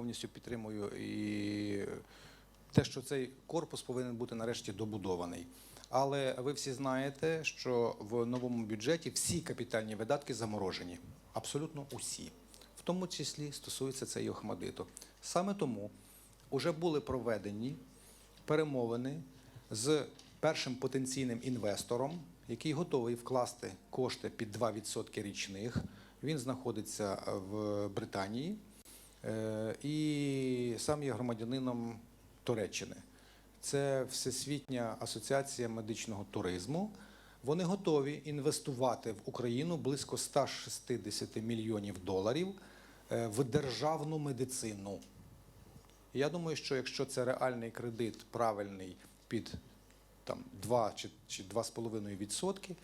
повністю підтримую і те, що цей корпус повинен бути нарешті добудований. Але ви всі знаєте, що в новому бюджеті всі капітальні видатки заморожені. Абсолютно усі. В тому числі стосується це і Охмадиту. Саме тому вже були проведені перемовини з першим потенційним інвестором, який готовий вкласти кошти під 2% річних. Він знаходиться в Британії і сам є громадянином Туреччини. Це Всесвітня асоціація медичного туризму. Вони готові інвестувати в Україну близько 160 мільйонів доларів е, в державну медицину. Я думаю, що якщо це реальний кредит правильний під там 2 чи, чи 2,5 відсотки,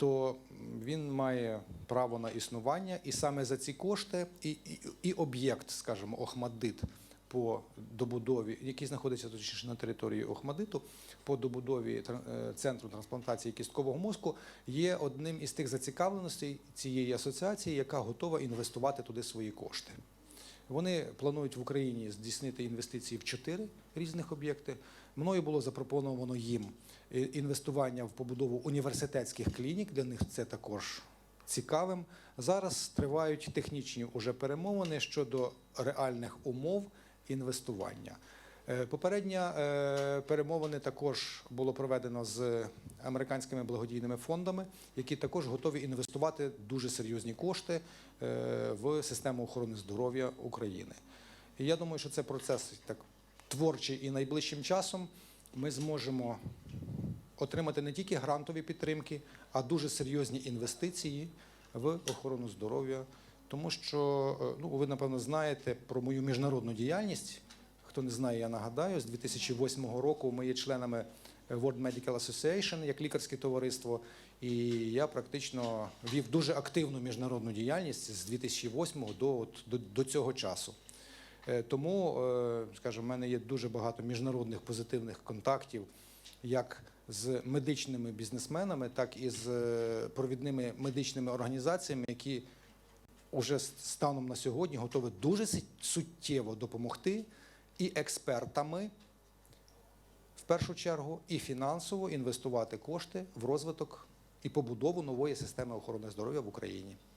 то він має право на існування, і саме за ці кошти і, і, і об'єкт, скажімо, Охмаддит по добудові, який знаходиться точніше на території Охмадиту, по добудові е, центру трансплантації кісткового мозку, є одним із тих зацікавленостей цієї асоціації, яка готова інвестувати туди свої кошти. Вони планують в Україні здійснити інвестиції в чотири різних об'єкти. Мною було запропоновано їм е, інвестування в побудову університетських клінік. Для них це також цікавим. Зараз тривають технічні уже перемовини щодо реальних умов інвестування. Е, Попередня е, перемовини також було проведено з американськими благодійними фондами, які також готові інвестувати дуже серйозні кошти е, в систему охорони здоров'я України. І я думаю, що це процес так творчий і найближчим часом ми зможемо отримати не тільки грантові підтримки, а дуже серйозні інвестиції в охорону здоров'я. Тому що ну, ви напевно знаєте про мою міжнародну діяльність. Хто не знає, я нагадаю, з 2008 року ми є членами World Medical Association як лікарське товариство, і я практично вів дуже активну міжнародну діяльність з 2008 до, от, до, до цього часу. Е, Тому, е, скажімо, в мене є дуже багато міжнародних позитивних контактів, як з медичними бізнесменами, так і з е, провідними медичними організаціями, які уже станом на сьогодні готові дуже суттєво допомогти і експертами, в першу чергу, і фінансово інвестувати кошти в розвиток і побудову нової системи охорони здоров'я в Україні.